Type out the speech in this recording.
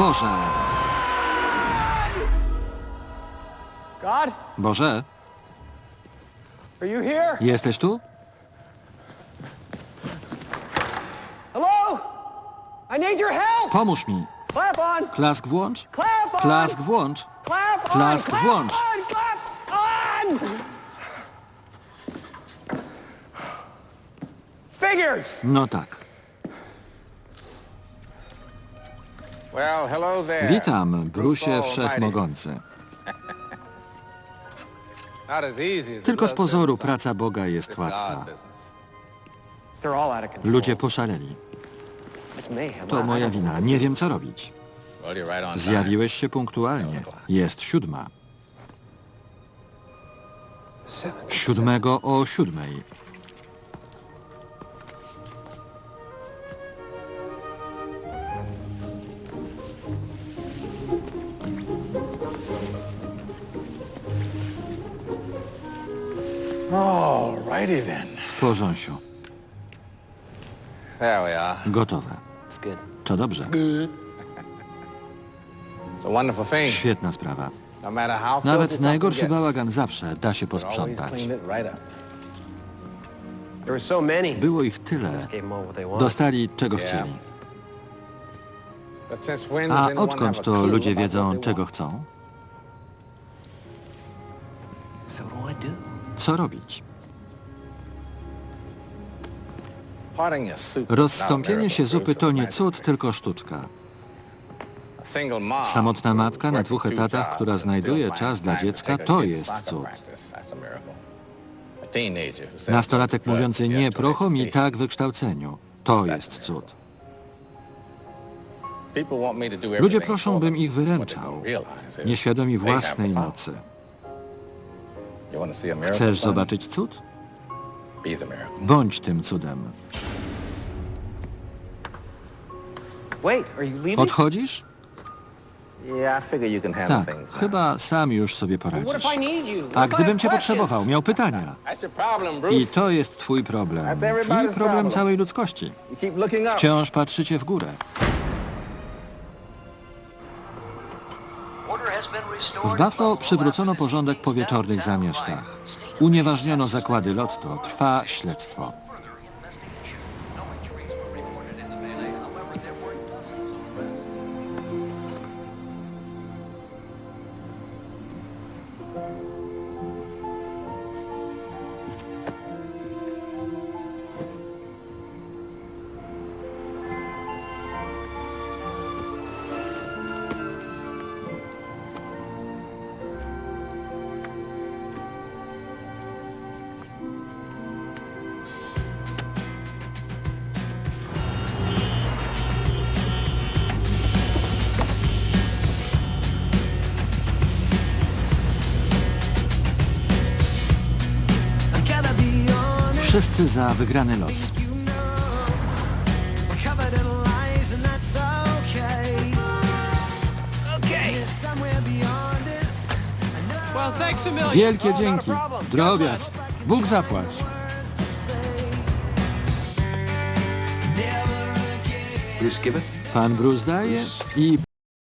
Boże! Boże, jesteś tu? Pomóż mi. Klask włącz. Klask włącz. Klask włącz. No tak. Witam, Brusie Wszechmogący. Tylko z pozoru it? praca Boga jest łatwa. Ludzie poszaleli. To moja wina. Nie wiem, co robić. Zjawiłeś się punktualnie. Jest siódma. Siódmego o siódmej. All righty then. W porząsiu. There we are. Gotowe. It's good. To dobrze. It's a wonderful thing. Świetna sprawa. No matter how Nawet najgorszy bałagan zawsze da się posprzątać. Było ich tyle. Dostali czego chcieli. But since when does A odkąd to ludzie wiedzą, czego chcą? So what do I do? Co robić? Rozstąpienie się zupy to nie cud, tylko sztuczka. Samotna matka na dwóch etatach, która znajduje czas dla dziecka, to jest cud. Nastolatek to mówiący nie prochom i tak wykształceniu. To jest cud. Ludzie proszą, bym ich wyręczał, nieświadomi własnej mocy. Chcesz zobaczyć cud? Be the miracle. Bądź tym cudem. Odchodzisz? Tak, chyba sam już sobie poradzisz. A gdybym cię potrzebował, miał pytania. I to jest twój problem. I problem całej ludzkości. Wciąż patrzycie w górę. W Buffalo przywrócono porządek po wieczornych zamieszkach. Unieważniono zakłady lotto. Trwa śledztwo. Wszyscy za wygrany los. Wielkie Oh, dzięki. Drobiazg. Bóg zapłać. Pan Bruce daje i